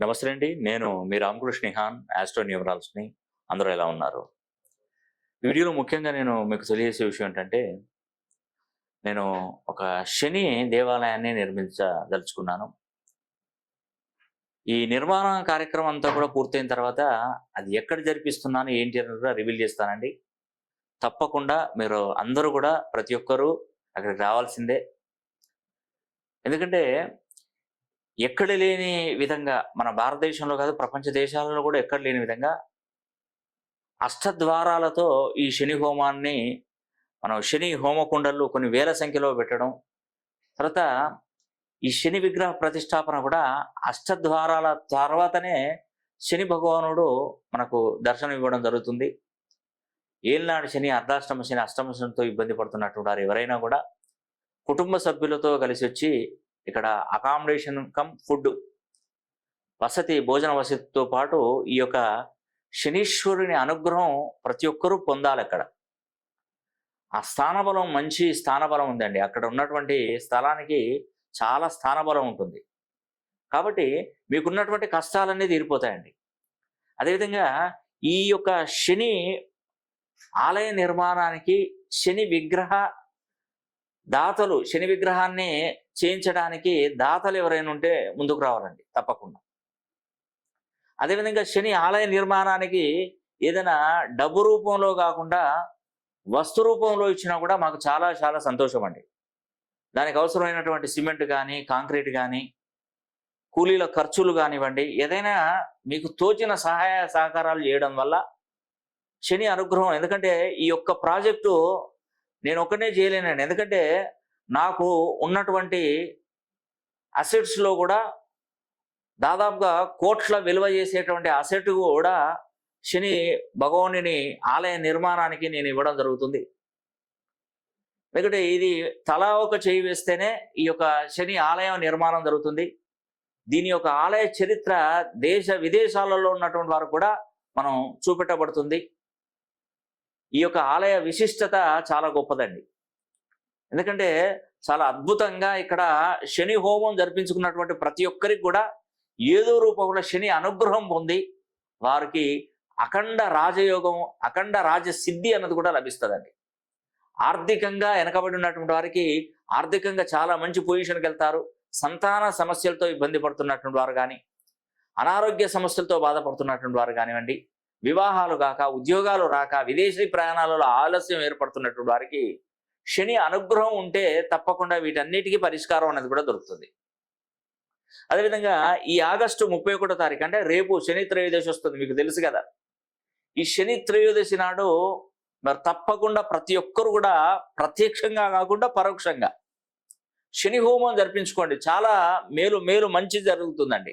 నమస్తే అండి. నేను మీ రామకృష్ణ నిహాన్ ఆస్ట్రో అందరూ ఎలా ఉన్నారు? వీడియోలో ముఖ్యంగా నేను మీకు తెలియజేసే విషయం ఏంటంటే నేను ఒక శని దేవాలయాన్ని నిర్మించదలుచుకున్నాను. ఈ నిర్మాణ కార్యక్రమం అంతా కూడా పూర్తయిన తర్వాత అది ఎక్కడ జరిపిస్తున్నాను ఏంటి అని కూడా రివీల్ చేస్తానండి. తప్పకుండా మీరు అందరూ కూడా ప్రతి ఒక్కరూ అక్కడికి రావాల్సిందే. ఎందుకంటే ఎక్కడ లేని విధంగా మన భారతదేశంలో కాదు ప్రపంచ దేశాలలో కూడా ఎక్కడ లేని విధంగా అష్టద్వారాలతో ఈ శని హోమాన్ని మనం శని హోమకుండలు కొన్ని వేల సంఖ్యలో పెట్టడం తర్వాత ఈ శని విగ్రహ ప్రతిష్టాపన కూడా అష్టద్వారాల తర్వాతనే శని భగవానుడు మనకు దర్శనం ఇవ్వడం జరుగుతుంది. ఏళ్ళనాడు శని అర్ధాష్టమ శని అష్టమ శనితో ఇబ్బంది పడుతున్నట్టు వారు ఎవరైనా కూడా. కుటుంబ సభ్యులతో కలిసి వచ్చి ఇక్కడ అకామిడేషన్ కమ్ ఫుడ్ వసతి భోజన వసతితో పాటు ఈ యొక్క శనీశ్వరుని అనుగ్రహం ప్రతి ఒక్కరూ పొందాలి అక్కడ. ఆ స్థానబలం మంచి స్థానబలం ఉందండి. అక్కడ ఉన్నటువంటి స్థలానికి చాలా స్థానబలం ఉంటుంది. కాబట్టి మీకున్నటువంటి కష్టాలన్నీ తీరిపోతాయండి. అదేవిధంగా ఈ యొక్క శని ఆలయ నిర్మాణానికి శని విగ్రహ దాతలు శని విగ్రహాన్ని చేయించడానికి దాతలు ఎవరైనా ఉంటే ముందుకు రావాలండి తప్పకుండా. అదేవిధంగా శని ఆలయ నిర్మాణానికి ఏదైనా డబ్బు రూపంలో కాకుండా వస్తు రూపంలో ఇచ్చినా కూడా మాకు చాలా చాలా సంతోషం అండి. దానికి అవసరమైనటువంటి సిమెంట్ కానీ కాంక్రీట్ కానీ కూలీల ఖర్చులు కానివ్వండి ఏదైనా మీకు తోచిన సహాయ సహకారాలు చేయడం వల్ల శని అనుగ్రహం ఎందుకంటే ఈ యొక్క ప్రాజెక్టు నేను ఒక్కనే చేయలేనండి. ఎందుకంటే నాకు ఉన్నటువంటి అసెట్స్లో కూడా దాదాపుగా కోట్ల విలువ చేసేటువంటి అసెట్ కూడా శని భగవానుని ఆలయ నిర్మాణానికి నేను ఇవ్వడం జరుగుతుంది. ఎందుకంటే ఇది తలా ఒక చేయి వేస్తేనే ఈ యొక్క శని ఆలయం నిర్మాణం జరుగుతుంది. దీని యొక్క ఆలయ చరిత్ర దేశ విదేశాలలో ఉన్నటువంటి వారు కూడా మనం చూపెట్టబడుతుంది. ఈ యొక్క ఆలయ విశిష్టత చాలా గొప్పదండి. ఎందుకంటే చాలా అద్భుతంగా ఇక్కడ శని హోమం జరిపించుకున్నటువంటి ప్రతి ఒక్కరికి కూడా ఏదో రూపంలో శని అనుగ్రహం పొంది వారికి అఖండ రాజయోగం అఖండ రాజసిద్ధి అన్నది కూడా లభిస్తుందండి. ఆర్థికంగా వెనకబడి ఉన్నటువంటి వారికి ఆర్థికంగా చాలా మంచి పొజిషన్కి వెళ్తారు. సంతాన సమస్యలతో ఇబ్బంది పడుతున్నటువంటి వారు కానీ అనారోగ్య సమస్యలతో బాధపడుతున్నటువంటి వారు కానివ్వండి వివాహాలు కాక ఉద్యోగాలు రాక విదేశీ ప్రయాణాలలో ఆలస్యం ఏర్పడుతున్నటువంటి వారికి శని అనుగ్రహం ఉంటే తప్పకుండా వీటన్నిటికీ పరిష్కారం అనేది కూడా దొరుకుతుంది. అదేవిధంగా ఈ ఆగస్టు ముప్పై ఒకటో తారీఖు అంటే రేపు శని త్రయోదశి వస్తుంది మీకు తెలుసు కదా. ఈ శని త్రయోదశి నాడు మరి తప్పకుండా ప్రతి ఒక్కరు కూడా ప్రత్యక్షంగా కాకుండా పరోక్షంగా శని హోమం జరిపించుకోండి. చాలా మేలు మేలు మంచి జరుగుతుందండి.